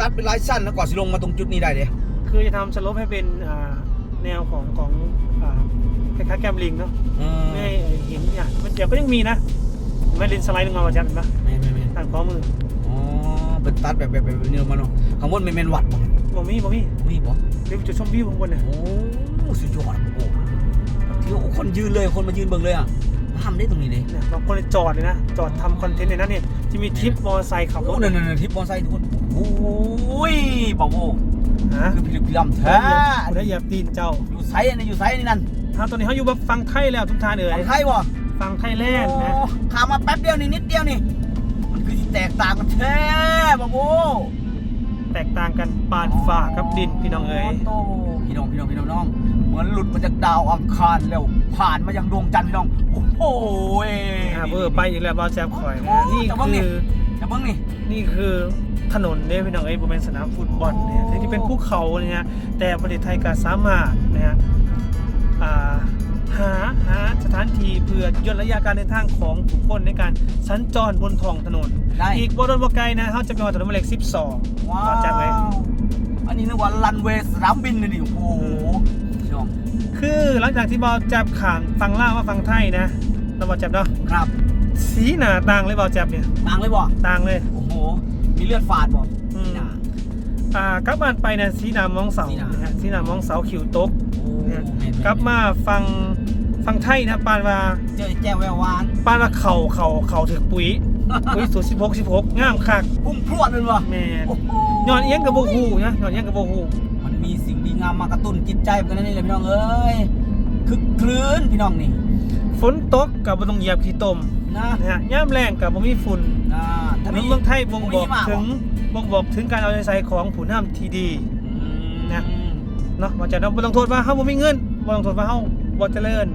ตัดเป็นหลายสั้นแล้วกว่าสิลงมาตรงจุดนี้ได้เด้คือจะทำสโลปให้เป็นอ่าแนวของของอ่าคล้ายๆแกมลิงเนาะอืมไม่ให้เห็นเนี่ยมันเดี๋ยวก็ยังมีนะไม่ลินสไลด์ลงมาว่าจะเห็นปะแม่นแม่นแม่นทางข้อมืออ๋อเป็นตัดแบบแบบแบบนี้ลงมาเนาะข้างบนเป็นแม่นวัดบ่บ่มีบ่มีมีบ่เดี๋ยวจุดชมวิวข้างบนเนี่ยโอ้สุดยอดโอ้ที่ว่าคนยืนเลยคนมายืนเบิ่งเลยอะทำได้ตรงนี้เลยเนี่ยบางคนจอดเลยนะจอดทำคอนเทนต์เลยนะเนี่ยที่มีทริปมอเตอร์ไซค์ขับรโอ้ถนั่นนั่นทิปมอไซค์ทุกคนโอ้ยบ่าวโอ้ฮะคือพิลึกพิลั่มแท้กูได้เหยียบตีนเจ้า อยู่ไซอันนี้อยู่ไซอันนี้นั่นถ้าตอนนี้เขาอยู่แบบฟังไทยแล้วทุกท่านเอ่ยของไทยบ่ฟังไทยแลนด์นะโอ้ขามาแป๊บเดียวนี่นิดเดียวนี่มันคือที่แตกต่างกันแท้บ่าวโอ้แตกต่างกันปานฝ่ากับดินพี่น้องเอ๋ยโตพี่น้องพี่น้องพี่น้องน้อง เหมือนหลุดมาจากดาวอังคารแล้วผ่านมายังดวงจันทร์พี่น้อง โอ้โหยฮาเบอร์ไปอีกแล้วบอลแจ๊บคอยนะนี่แต่ว่านี่คือจะเบิ่งนี่นี่คือ ถนนเนี่ยพี่น้องเอ้ยบริเวณสนามฟุตบอลเนี่ยที่เป็นภูเขาเนี่ยฮะแต่ประเทศไทยก็สามารถนะฮะอ่าหาหาสถานที่เพื่อย่นระยะการเดินทางของผู้คนในการสัญจรบนท้องถนนได้อีกบนบไกลนะเขาจะมีถนนหมายเลข12ว้าบอลแจ๊บเลยวอันนี้นึกว่ารันเวย์สนามบินเลยนี่โอ้โหพี่น้องคือหลังจากที่บอลแจ๊บขามฟังล่าวมาฟังไทยนะเราบอลแจ๊บเนาะครับ สีหนาต่างเลยบอลแจ๊บเนี่ยต่างเลยบ่ต่างเลยโอ้โห มีเลือดฝาดบ่อืม นี่นะ อ่ากลับบ้านไปนะสีหนามองเสาสีหนานะฮะสีหนามองเสาขิวตก โอ้เนี่ยแม่นๆกลับมาฟังฟังไทยนะปานว่าเจอแจ้วแววหวานปานว่าเข่าเข่าเข่าถึกปุ๋ยปุ๋ยสูตรสิบหกสิบหกงามคักพุ่งพรวดเลยบ่แม่นโอ้โหย้อนเอียงกับโบฮูนะย้อนเอียงกับโบฮูมันมีสิ่งดีงามมากระตุ้นจิตใจเหมือนกันนะนี่เลยพี่น้องเอ้ยคึกคลื้นพี่น้องนี่ฝนตกกับบ่ต้องเหยียบขี้ตม นะนะฮะย่ามแรงกับบ่มีฝุ่นนะถนนเมืองไทยบ่งบอกมากถึงบ่งบอกถึงการเอาใจใส่ของผู้นำที่ดีอืมนะ เนาะว่าจะบ่ต้องโทษว่าเฮาบ่มีเงินบ่ต้องโทษว่าเฮาบ่เจริญ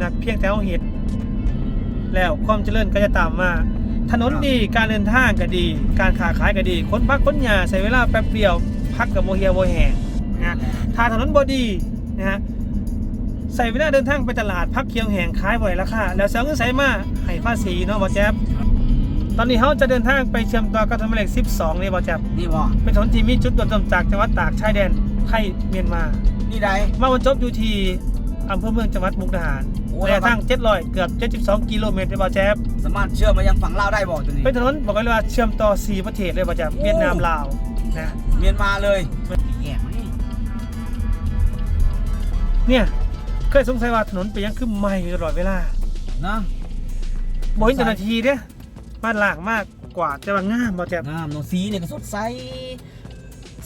นะเพียงแต่เฮาเฮ็ดแล้วความเจริญก็จะตามมาถนนดีการเดินทางก็ดี การค้าขายก็ดีคนพักคนหยาใช้เวลาแป๊บเดียว พักกับโมเฮียโมแหงนะถ้าถนนบอดีนะฮะ ใส่เวลาเดินทางไปตลาดพักเคียงแหงขายบ่อยราคาแล้วเสียเงินใส่มาให้ภาษีเนาะบอแจ๊บตอนนี้เขาจะเดินทางไปเชื่อมต่อกับถนนหมายเลข12นี่บอแจ๊บนี่บ่เป็นถนนที่มีจุดตรวจต้นจากจังหวัดตากชายแดนไทยเมียนมานี่ใดมาบรรจบอยู่ที่อำเภอเมืองจังหวัดมุกดาหารโอ้ระยะทาง700เกือบ72กิโลเมตรเลยบอแจ๊บสามารถเชื่อมมายังฝั่งลาวได้บ่ตัวนี้เป็นถนนบอกเลยว่าเชื่อมต่อ4ประเทศเลยว่าจะเวียดนามลาวนะเมียนมาเลยแย่มานี่เนี่ย เคยสงสัยว่าถนนเป็นยังคือใหม่อยู่ตลอดเวลานะบ่เห็นเจ้าหน้าที่เนี่ยมาล่างมากกว่าแต่ว่างามบ่แจ๊บงามเนอะสีเนี่ยก็สดใส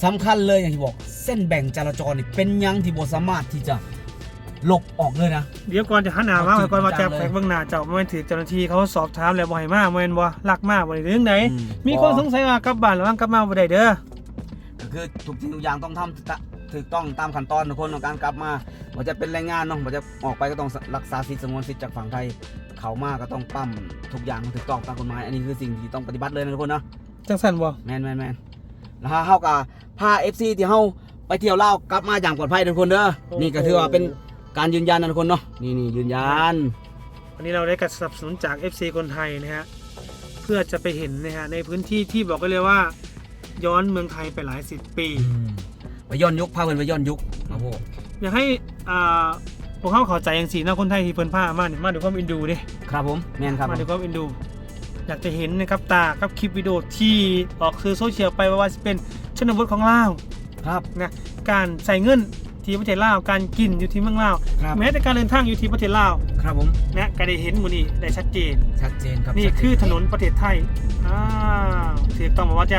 สำคัญเลยอย่างที่บอกเส้นแบ่งจราจรนี่เป็นหยังที่บ่สามารถที่จะหลบออกเลยนะ เดี๋ยวก่อนจะหันหน้ามาเอาจริงก่อนว่าจะจังเลยแฝงเบื้องหน้าเจ้าบ่แม่นถือเจ้าหน้าที่เขาสอบถามแล้วบ่ให้มาบ่แม่นบ่ลักมาบ่ได้เรื่องไหนอืมมีคนสงสัยว่ากลับบ้านระวังกลับมาบ่ได้เด้อก็คือทุกสิ่งทุกอย่างต้องทำตะ ถูกต้องตามขั้นตอนทุกคนของการกลับมาว่าจะเป็นแรงงานเนาะว่าจะออกไปก็ต้องรักษาสิทธิสงวนสิทธิจากฝั่งไทย เขามาก็ต้องปั้มทุกอย่างถูกต้องตามกฎหมาย อันนี้คือสิ่งที่ต้องปฏิบัติเลยนะทุกคนเนาะจังซั่นบ่แมนแมนแมนแล้วเฮากับพา FC ที่เฮาไปเที่ยวลาวกลับมาอย่างปลอดภัยทุกคนเด้อนี่ก็ถือว่าเป็นการยืนยันนะทุกคนเนาะนี่นี่ยืนยันวันนี้เราได้การสนับสนุนจาก FC คนไทยนะฮะเพื่อจะไปเห็นนะฮะในพื้นที่ที่บอกกันเลยว่า ย้อนเมืองไทยไปหลายสิบปี ไปย้อนยุคพาเพิ่นไปย้อนยุคครับผมอยากให้อ่าพวกเขาเข้าใจอย่างสีนะคนไทยที่เพิ่นผ้ามาเนี่ยมาดูความอินดูดิครับผมแมนครับมาดูความอินดู อยากจะเห็นนะครับตากับคลิปวิดีโอที่ออกสื่อโซเชียลไปว่าจะเป็นชนบทของลาวครับนะการใส่เงินที่ประเทศลาวการกินอยู่ที่เมืองลาวครับแม้แต่การเดินทางอยู่ที่ประเทศลาวครับผมนะก็ได้เห็นหมูนี่ได้ชัดเจนชัดเจนครับนี่ชัดเจคือถนนประเทศไทยอ้าวถูกต้องบอกว่าจะ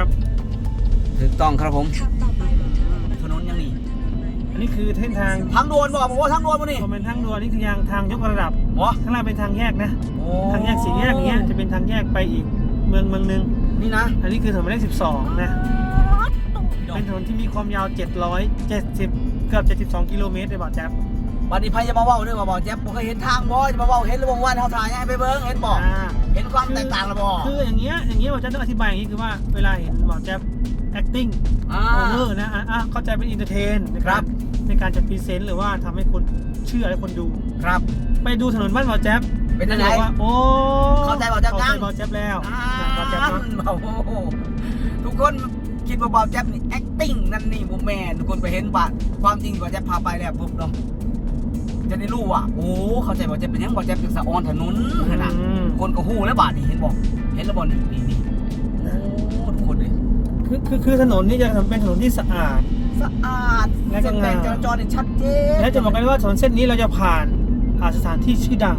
ถูกต้องครับผมถนนยังนี่ อันนี้คือเส้นทางทางด่วนบ่ผมว่าทางด่วนบ่นี่คอมเมนทางด่วนนี่คือยางทางยกระดับบ่ข้างล่างเป็นทางแยกนะโอ้ทางแยกสี่แยกอย่างเงี้ยจะเป็นทางแยกไปอีกเมืองเมืองหนึงนี่นะ อันนี้คือถนนหมายเลข12นะเป็นถนนที่มีความยาว 770 เกือบ 72 กิโลเมตรเลยบอกแจ๊บบัดนี้ไผจะมาเว้าเด้อว่าบ่แจ๊บบ่เคยเห็นทางบ่จะมาเว้าเห็นหรือบ่ว่าเฮาถ่ายให้ไปเบิ่งเห็นบ่อ่าเห็นความแตกต่างแล้วบ่คืออย่างเงี้ยอย่างเงี้ยบอกแจ๊บต้องอธิบายอย่างงี้คือว่าเวลาเห็นบอกแจ๊บ acting อ่าเออนะอะอะเข้าใจเป็น entertain นะคครัรับบ ในการจะพรีเซนต์หรือว่าทำให้คนเชื่อและคนดู ครับ ไปดูถนนบ้านบอกแจ๊บเป็นยังไงบอกว่าโอ้เข้าใจบอกแจ๊บเข้ายัใจงบอกแจ๊บแล้วอ่านะบอกแจ๊บเนาะโอ้โหทุกคนคิดว่าบ่าวแจ๊บนี่ acting นั่นนี่บ่แม่นทุกคนไปเห็นบาดความจริงบ่าวแจ๊บพาไปแล้วปุ๊บเนาะจะได้รู้ว่าโอ้เข้าใจบ่าวแจ๊บเป็นหยังบ่าวแจ๊บเป็นสะออนถนนขนาดอืมคนก็ฮู้แล้วบาดนี่เห็นบ่เห็นแล้วบ่นี่นี่นี่โอ้ทุกคนเลยคือคือคือถนนนี่จะเป็นถนนที่สะอาด สะอาดและก็เส้นแบ่งงามจราจรเนี่ยชัดเจนและจะบอกกันว่าถนนเส้นนี้เราจะผ่านอาสถานที่ชื่อดัง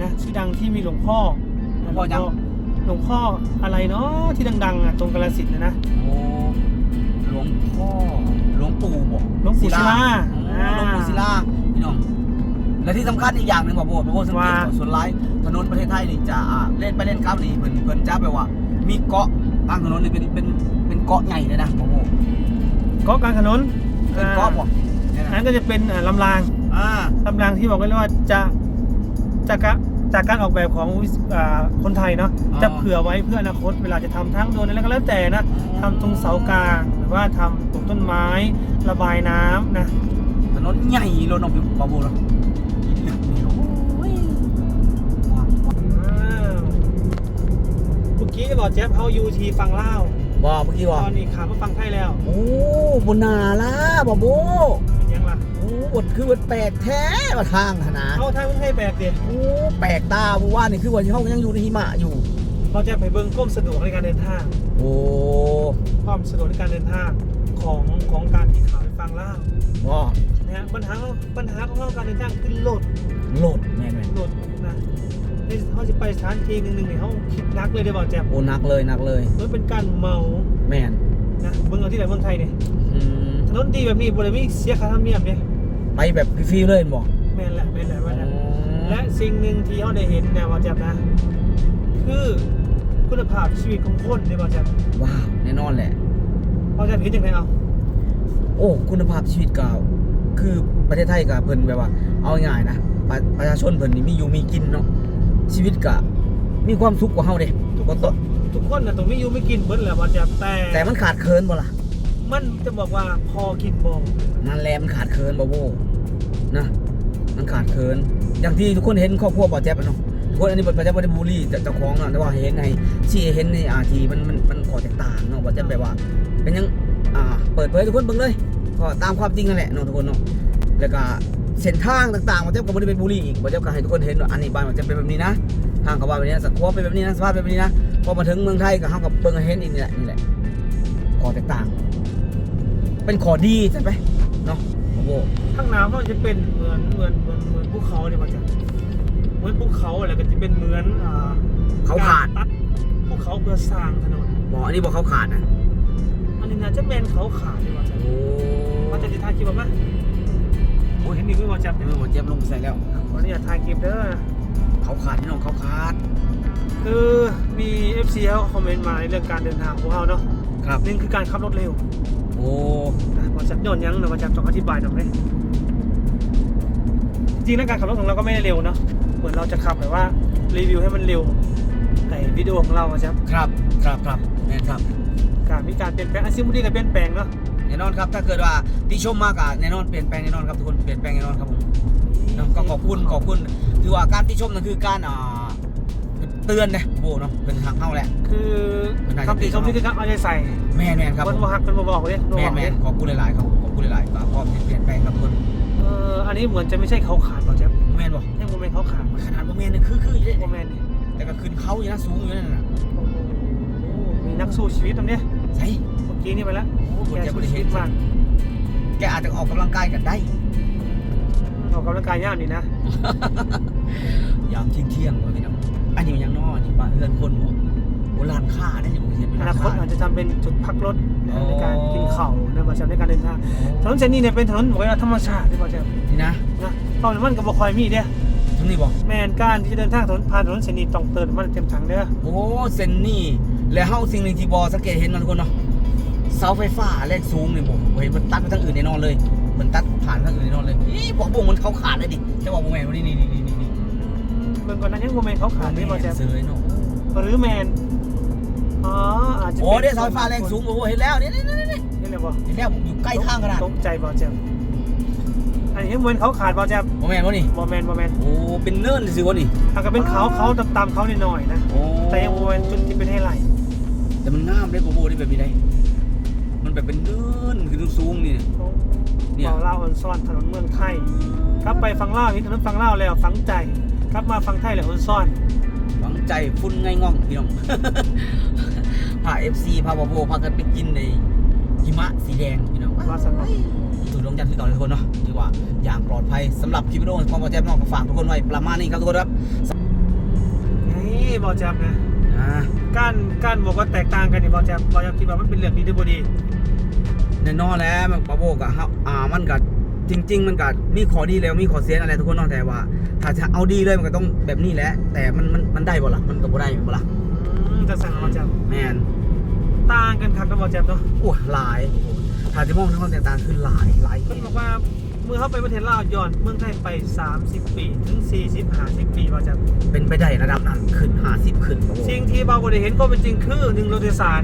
นะชื่อดังที่มีหลวงพ่อหลวงพ่อยัง หลวงพ่ออะไรเนาะที่ดังๆอะตรงกาฬสินธุ์นะนะโอ้หลวงพ่อหลวงปู่บ่หลวงปู่ศิลาอ๋อหลวงปู่ศิลาพี่น้องและที่สำคัญอีกอย่างหนึ่งบ่โบบ่โบสังเกตว่าว่าส่วนร้ายถนนประเทศไทยนี่จะอ่าเล่นไปเล่นครับนี่เพิ่นเพิ่นจะแบบว่า มีเกาะทางถนนนี่เป็นเป็นเป็นเกาะใหญ่เลยนะบ่โบ เกาะกลางถนนเป็นเกาะบ่เนี่ยอันนะนั้นก็จะเป็นอ่าลำรางอ่าลำรางที่บอกไว้เลยว่าจะจากการจากการออกแบบของวิศอ่าคนไทยเนาะจะเผื่อไว้เพื่ออนาคตเวลาจะทำทางด่วนอะไรก็แล้วแต่นะทำตรงเสากลางหรือว่าทำตรงต้นไม้ระบายน้ำนะ ถนนใหญ่เลยเนาะพี่บ่โบเนาะลึกนี่เนาะโอ้ยว้าวว้าวอ้าว เมื่อกี้บอกแจ๊บเขายูทีฟังเล่าว บ่เมื่อกี้ตว่าอนนี้ขามาฟังไทยแล้ว โอ้บนนาล่ะบ่โบเป็นยังล่ะโอ้บทคือมันแปลกแท้มาทางขนาดเอาทางเมืองไทยแบกเด็ดโอ้แปลกตาเพราะว่านี่คือว่าเขายังอยู่ในหิมะอยู่เราจะไปเบิ้งก้มสะดวกในการเดินทาง โอ้ความสะดวกในการเดินทางของของการที่ขาไปฟังเล่าวว้านะฮะปัญหาปัญหาของเราการเดินทางคือโหลดโหลดแม่นไหมโหลดนะ ในเขาจะไปสถานที่หนึ่งหนึ่งเนี่ยเขาคิดนักเลยได้บอกแจ๊บโอ้หนักเลยหนักเลยมันเป็นการเมาแมนนะเบิ้งเอาที่ไหนเมืองไทยเนี่ยถนนดีแบบนี้บริมีเสียค่าธรรมเนียมเนี่ยไปแบบฟรีเลยบอกแมนแหละแมนแหละว่าและและสิ่งหนึ่งที่เขาได้เห็นเนี่ยว่าแจ๊บนะ คือคุณภาพชีวิตของคนเนี่ยว่าแจ๊บว้าวแน่นอนแหละว่าแจ๊บเห็นยังไงเอาโอ้คุณภาพชีวิตก็คือประเทศไทยกับเพิ่นแบบว่า เอาง่ายๆนะประประชาชนเพิ่นนี่มีอยู่มีกินเนาะ ชีวิตก็มีความสุขกว่าเฮาเด้บ่ต้องทุกคนนะตรงนี้อยู่ไม่กินเบิ้ลแหละว่าแจ๊บแต่แต่มันขาดเคินบ่ล่ะ มันจะบอกว่าพอกินบ่นั่นแหละมันขาดเคินบ่โบนะมันขาดเคินอย่างที่ทุกคนเห็นครอบครัวบ่อแจ๊บอะเนาะทุกคนอันนี้บ่อแจ๊บบ่ได้บูลลี่เจ้าของนะแต่ว่าเห็นในที่เห็นในอาทีมันมันมันขอแตกต่างเนาะบ่อแจ๊บแบบว่า เป็นยังอ่าเปิดเผยให้ทุกคนเบิ่งเลย ก็ตามความจริงนั่นแหละเนาะทุกคนเนาะแล้วก็ เส้นทางต่างๆบ่อแจ๊บก็บ่ได้เป็นบูลลี่อีกบ่อแจ๊บก็ให้ทุกคนเห็นว่าอันนี้บ้านบ่อแจ๊บเป็นแบบนี้นะทางก็ว่าแบบนี้นะสังคมเป็นแบบนี้นะสภาพเป็นแบบนี้นะพอมาถึงเมืองไทยก็เฮาก็เบิ่งให้เห็นอีกนี่แหละนี่แหละข้อแตกต่าง เป็นข้อดีใช่ไหมเนาะโอ้โหข้างน้ำมันจะเป็นเหมือนเหมือนเหมือนเหมือนภูเขาเนี่ยว่าแจ๊บเหมือนภูเขาอะไรก็จะเป็นเหมือนอ่าเขาขาดตัดภูเขาเพื่อสร้างถนนบอกอันนี้บอกเขาขาดนะอันนี้น่าจะแมนเขาขาดเลยว่าแจ๊บโอ้ว่าจะได้ถ่ายคลิปบ้างไหมโอ้ยเห็ นนี่ไม่ว่าแจ๊บเดี๋เนี่ยยวมันเจ็บลงใส่แล้วขออนุญาตถ่ายคลิปเด้อเขาขาดพี่น้องเขาขาดคือมี FC เขาคอมเมนต์มาในเรื่องการเดินทางของเราเนาะครับ หนึ่งคือการขับรถเร็วโอ้นะว่าแจ๊บย้อนยังนะว่าแจ๊บต้องอธิบายหน่อยไหมจริงๆแล้วการขับรถของเราก็ไม่ได้เร็วเนาะเหมือนเราจะขับแบบว่ารีวิวให้มันเร็วไอ้วิดีโอของเราอะแจ๊บครับครับครับแม่นครับ การมีการเปลี่ยนแปลงอาชีพมุดีการเปลี่ยนแปลงเนาะ แน่นอนครับ ถ้าเกิดว่าติชมมากอะแน่นอนเปลี่ยนแปลงแน่นอนครับทุกคนเปลี่ยนแปลงแน่นอนครับผมเนาะก็ขอบคุณขอบคุณถือว่าการติชมนั่นคือการอ่าเตือนนะโบเนาะเป็นทางเข้าแหละ คือเป็นนายคำติชมนี่คือการเอาใจใส่แม่นแม่นครับคนบ่ฮักคนบ่บอกเลยบ่แม่บนอกเลแม่ยนขอบคุณหลายๆครับขอบคุณหลายๆก็พร้อมที่เปลี่ยนแปลงครับทุกคนเอออันนี้เหมือนจะไม่ใช่เขาขาดป่ะแจ๊บแม่นบอกยังโมเมนต์เขาขาดขนาดว่าแม่นนี่คือคืออยู่เลยโมเมนต์นี่แต่ก็ขึ้นเขาอยู่นะสูงอยู่นั่นน่ะโอ้โหมีนักสู้ชีวิตตรงเนี้ยใช่เมื่อ กี้นี่ไปแล้วโอ้โหแกจะสู้บริชีเห็วินตมากแกอาจจะออกกำลังกายกันได้ ออกกำลังกายยากดีนะ ยามเที่ยงเที่ยงๆเลยพี่น้องอันนี้มันยังนอนี่บ้านเรือนคนบอกโบราณค่าได้ยังผมเห็นเป็นอรานาคคาตอาจจะทำเป็นจุดพักรถนะอ๋อในการกินข้าวในประจำในการเดินทางถนนเส้นนี้เนี่ยเป็นถนนบอกว่าธรรมชาติที่ประจนี่นะำนะตอนมันก็บ่คอยมีเด้ตรงนี้บอกแมนการที่จะเดินทางถนนผ่านถนนเส้นนี้ต้องเติมมันเต็มถังเด้อโอ้เซนนี่และเฮาสิ่งหนึ่งที่บอสังเกตเห็นนะทุกคนเนาะ เสาไฟฟ้าแรงสูงนี่บอกเห็นมันตัดไปทางอื่นแน่นอนเลยมันตัดผ่านทางอื่นแน่นอนเลยอีบอกบ่งมันเขาขาดเลยดิจะบอกบ่แมนว่านี่นี่นี่นี่นี่เบิ่งก่อนนั้นยังโมเมนเขาขาดนี่ประจเสยเนาะหรือแมนอ๋ออาจจะโอ้เดี๋ยวเสาไฟฟ้าแรงสูงโอ้เห็นแล้วนี่นี่นี่นี่นี่เลยบ่เห็นแล้วอยู่ใกล้ทางขนาดตกใจบอลแจมอันนี้เหมือนเขาขาดบอลแจมบ่แมนวะนี่บอแมนบอแมนโอ้เป็นเนินสิวะนี่อาจจะเป็นเขาเขาตามเขาหน่อยนะโอ้แต่ยังบอแมนจุดที่เป็นให้ไหลท์แต่มันงามเลยโบโบได้แบบนี้ได้ เป็นเดินขึ้นสูงๆนี่เนี่ยเบาเล่าวออนซ่อนถนนเมืองไทยกลับไปฟังเล่าวเห็นถนนฟังเล่าวแล้วฟังใจกลับมาฟังไทยแล้วออนซ่อนหวังใจฟุ้นไงง่องพี่น้องพา FC พาบอโบพากันไปกินในหิมะสีแดงพี่น้องว่าสนุกถูกลงยันที่ก่อนทุกคนเนาะถือว่าอย่างปลอดภัยสำหรับคลิปวิดีโอของพ่อแจ๊บน้องก็ฝากทุกคนไว้ประมาณนี้ครับทุกคนครับนี่บอแจ๊บนะอ่าการการบอกว่าแตกต่างกันนี่บอแจ๊บบอแจ๊บคิดว่ามันเป็นเรื่องดีหรือบ่ดีแน่นอนแล้วมันบอโบกับเฮาอ่ามันกับจริง ๆ มันกับมีข้อดีแล้วมีข้อเสียอะไรทุกคนเนาะแต่ว่า ถ้าจะเอาดีเลยมันก็ต้องแบบนี้แหละ แต่มันมันมันได้บ่ล่ะมันก็บ่ได้บ่ล่ะอืมจะสั่งบอแจ๊บแมนต่างกันครับกับบอแจ๊บเนาะโอ้หลายถ้าจะมองถึงความแตกต่างคือหลายหลายมันบอกว่าเมื่อเขาไปประเทศลาวย้อนเมืองไทยไป 30 ปี ถึง 40 50 ปีบอแจ๊บเป็นไปได้ระดับนั้นขึ้น 50 ขึ้นบอโบสิ่งที่บาบ่ได้เห็นก็เป็นจริงคือหนึ่งรถโดยสาร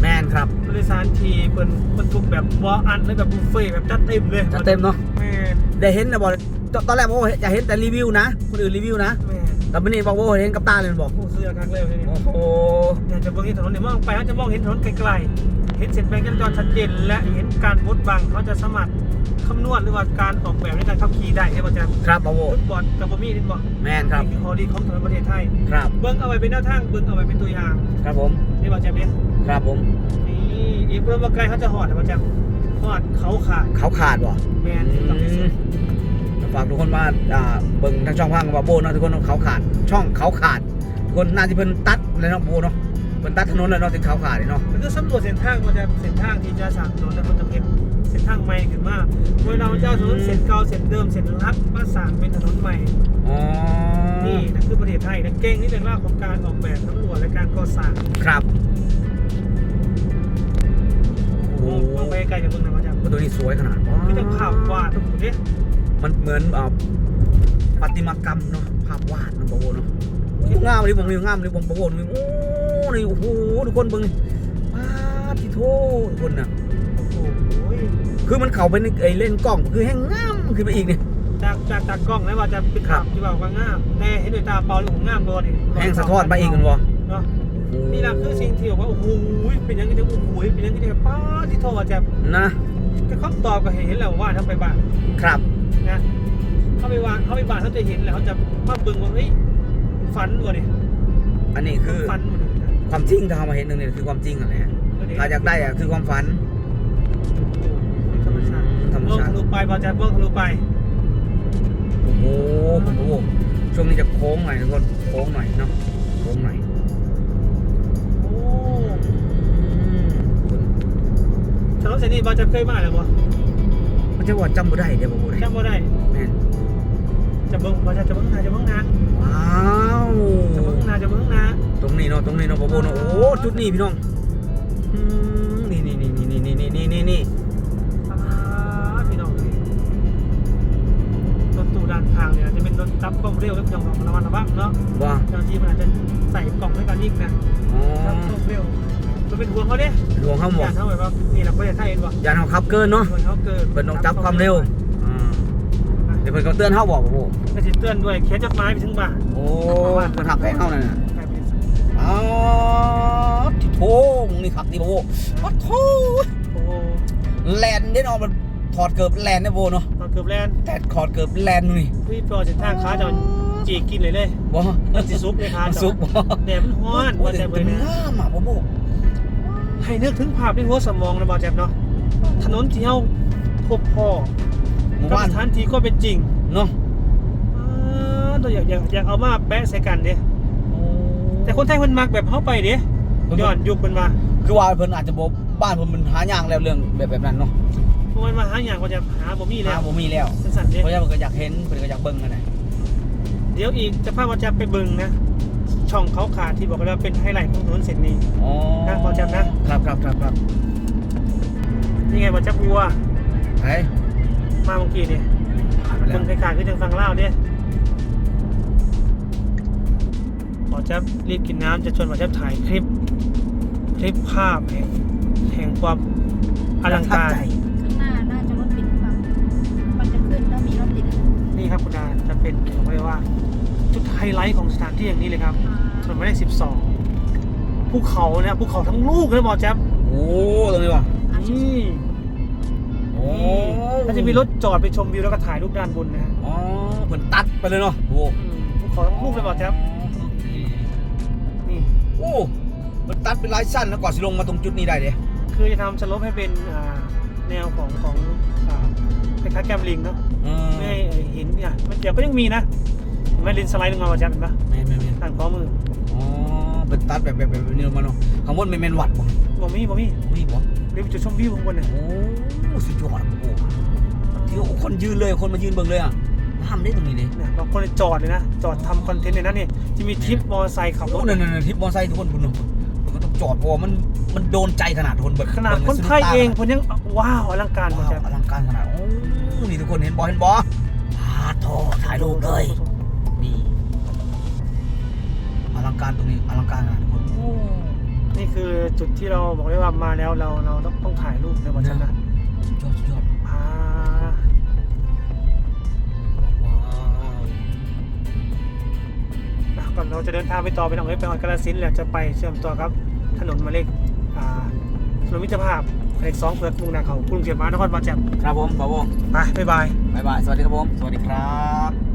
แมนครับ รถโดยสารที่เปิ่นบรรทุกแบบวออันเลยแบบบุฟเฟ่ต์แบบจัดเต็มเลยจะเต็มเนาะแม่นได้เห็นนะบอกตอนแรกบอกว่าจะเห็นแต่รีวิวนะคนอื่นรีวิวนะแม่นแต่ไม่นี่บอกว่าเห็นกับตาเลยมันบอกโอ้ซื้อครั้งเร็วเลยเนี่ยโอ้โหอยากจะเบิ่งที่ถนนเนี่ยมองไปเขาจะมองเห็นถนนไกลๆเห็นเส้นแบ่งจราจรชัดเจนและเห็นการบดบังเขาจะสามารถคำนวณหรือว่าการออกแบบในการขับขี่ได้ใช่ป่ะจ๊ะครับบอโบฟุตบอลกับบอมี่นี่บอกแมนครับนี่คือข้อดีของถนนประเทศไทยครับเบิ้งเอาไว้เป็นแนวทางเบิ้งเอาไว้เป็นตัวอย่าง ครับผมนี่บอกจ๊ะเนี่ยครับผมนี่ อีกเพื่อนว่าไกลเขาจะหอดนะบอกจ๊ะหอดเขาขาดเขาขาดบ่แมนที่ต้องที่สุดฝากทุกคนมาอ่าเบิ่งทางช่องพังบาโบเนาะทุกคนเขาขาด ช่องเขาขาดทุกคนน่าจะเพิ่นตัดเลยเนาะโบเนาะเพิ่นตัดถนนเลยเนาะถึงเขาขาดเลยเนาะมันก็สำรวจเส้นทางมันจะเส้นทางที่จะสร้างถนนแล้วมันจะเก็บเส้นทางใหม่ขึ้นมาเวลามันจะเอาถนนเส้นเก่าเส้นเดิมเส้นลัดมาสร้างเป็นถนนใหม่อ๋อนี่นะคือประเทศไทยนะเก่งนี่เป็นว่าของการออกแบบตำรวจและการก่อสร้างครับ มองมองไปไกลจากตรงไหนมาจากโหตัวนี้สวยขนาดคือจะภาพวาดทุกคนเนี่ยมันเหมือนอ่าประติมากรรมเนาะภาพวาดเนาะบาโบเนาะงามเลยผมนี่งามเลยผมบาโบนี่โอ้นี่โอ้โหทุกคนเบิ่งนี่ว้าที่โททุกคนน่ะโอ้โหคือมันเข้าไปในไอ้เล่นกล้องคือแห้งงามขึ้นไปอีกเนี่ยจากจากตากล้องนะว่าจะเป็นครัภาบพที่ว่าว่างามแต่เห็นด้วยตาเปล่าแล้วผมงามกว่านี่แห้งสะท้อนไปอีกกันวะเนาะ นี่แหละคือสิ่งที่บอกว่าโอ้โหเป็นอยังไงเนี่ยโอ้โหเป็นอยังไงเนี่ยป้าที่โทรมาจะนะก็คำตอบก็เห็นแล้วว่าทำไปบ้างครับนะเขาไปวางเขาไปบ้านเขาจะเห็นแล้วเขาจะมาเบิ่งว่าเฮ้ยฝันวะนี่อันนี้คือฝันวะนี่ความจริงที่เรามาเห็นหนึ่งเนี่ยคือความจริงอะไรถ้าอยากได้อะคือความฝันธรรมชาติธรรมเบื้องชาทะติลุไปบอลจะเบื้องทะลุไปโอ้โหโอ้โหช่วงนี้จะโค้งหน่อยทุกคนโค้งหน่อยเนาะโค้งหน่อย นนเส้นนี้บอลจะเคยมาแล้วบ่มันจะว่าจำบ่ได้เดี๋ยวบ่บ่ได้จำบ่ได้แม่นจะเบิ้งบอลจะจะเบิ้งหนาจะเบิ้งหนาว้าวจะเบิ้งหนาจะเบิ้งหนาตรงนี้เนาะตรงนี้เนาะบ่บ่เนาะโอ้จุดนี้พี่น้องอืมนี่นี่นี่นี่นี่นี่นี่นี่นี่อ่าพี่น้องนี่รถตู้ด้านข้างเนี่ยจะเป็นรถจับกล้องเร็วแล้วพี่น้องระมัดระวังเนาะว่าเจ้าหน้าที่มันอาจจะใส่กล่องในการยิงนะอ๋อจับกล้องเร็ว มันเป็นห่วงเขาเนี่ยหลวงเขาหมอดย่างเขาแบบว่านี่เราประเทศไทยเห็นป่ะยานเขาขับเกินเนาะห่วงเขาเกินเพิ่นต้องจับความเร็วอ่าเดี๋ยวเพิ่นก็เตือนเฮาบอกบ่บ่ก็จะเตือนด้วยเขียนจดหมายไปถึงบ้านโอ้เพิ่นหักให้เฮานั่นน่ะใครเป็นอ้าวที่โถมึงนี่ขับนี่บ่โว้วัดโถโอ้โหแลนเด้เนาะมันถอดเกือบแลนได้บ่เนาะตอนเกือบแลนด์แต่ถอดเกือบแลนนี่พี่ปอเส้นทางขาจะจีกกินเลยเลยบ่มันสิซุกเลยขามันจะซุกบ่ แดดมันฮ้อนโอ้ว่าแต่แต่เป็เบิ่นงนะ งามอะบ่บ่ ให้นึกถึงภาพในหัวสมองนะบอแจ็บเนาะถนนที่เฮาพบพ่อหมู่กับบ้านสถานที่ก็เป็นจริงเนาะอ่าตัวอยากอยากอยากเอามาแปะใส่กันเด้แต่คนไทยเพิ่นมักแบบเฮาไปเด้ย้อนยุคเพิ่นมาคือว่าเพิ่นอาจจะบ่บ้านเพิ่นมันหายากแล้วเรื่องแบบแบบนั้นเนาะเพราะมันมาหาอย่างว่าจะหาบ่มีแล้หาวบ่มีแล้ว สั้นๆเด้เพราะฉะนั้นเพิ่นก็อยากเห็นเพิ่นก็อยากเบิ่งกันน่ะเดี๋ยวอีกจะพาว่าจะไปเบิ่งนะ ช่องเขาขาดที่บอกว่าเป็นไฮไลท์ของถนนเส้นนี้อ๋อนะพอจำนะครับครับครับครับนี่ไงบอจับวัวไอ้มาเมื่อกี้นี่ผ่านมาแล้เบิ่วงคล้ายๆคือจังฟังเล่าวเด้บอจับรีบกินน้ำจะชวนบอจับถ่ายคลิป คลิปภาพแห่งแห่งความอลังการประทับใจข้างหน้าน่าจะรถติดฝั่งมันจะขึ้นแล้วมีรถติดนี่ครับคุณดาจะเป็นผมเรียกว่า จุดไฮไลท์ของสถานที่อย่างนี้เลยครับถนนหมายเลข12ภูเขาเนี่ยภูเขาทั้งลูกเลยบอจับโอ้ตรงนี้ว่ะอันนี่มีรถจอดไปชมวิวแล้วก็ถ่ายรูปด้านบนนะฮะอ๋อเพิ่นตัดไปเลยเนาะโอ้อืมภูเขาทั้งลูกเลยบอกแจ๊บนี่โอ้มันตัดเป็นหลายชั้นแล้วกว่าสิลงมาตรงจุดนี้ได้เด้คือจะทำสโลปให้เป็นอ่าแนวของของอ่าคล้ายๆแกมลิงเนาะอืมไม่ให้หินเนี่ยมันเดี๋ยวก็ยังมีนะเห็น ไหม่ลินสไลด์ลงมาบอกแจ๊บเห็นปะแม่นแม่นแม่นทางข้อมืออ๋อเป็นตัดแบบแบบแบบนี้ลงมาเนาะข้างบนเป็นแม่นวัดบ่บ่มีบ่มีมีบ่เดี๋ยวไปจุดชมวิวข้างบนน่ะโอ้สุดยอดโอ้ที่โอ้คนยืนเลยคนมายืนเบิ่งเลยอะห้ามได้ตรงนี้เลยเนี่ยบางคนจอดเลยนะจอดทำคอนเทนต์เลยนะเนี่ยจะมีทริปมอเตอร์ไซค์ขับรโอ้ถนั่นๆๆทริปมอเตอร์ไซค์ทุกคนคุณเนาะมันก็ต้องจอดเพราะว่ามันมันโดนใจขนาดคนเบิดขนาดคนไทยเองคนยังว้าวอลังการบอกว้าวแจ๊บอลังการขนาดโอ้นี่ทุกคนเห็นบ่เห็นบ่พาโทถ่ายรูปเลย ตรงนี้อลังการขนาดทุกคนโอ้นี่คือจุดที่เราบอกได้ว่ามาแล้วเราเราต้องต้องถ่ายรูปในวันนั้นนะสุดยอดสุดยอดอ่าว้าวอะก่อนเราจะเดินทางไปต่อไปหนองเล็กไปหอดกาลสินธุ์แล้วจะไปเชื่อมต่อครับ ถนนหมายเลขอ่าถนนมิตรภาพหมายเลขสองเพื่อมุ่งหน้าเขากรุงเทพมหานครบางแจ่มครับผมครับผมไปบ๊ายบายบ๊ายบายสวัสดีครับผม สวัสดีครับ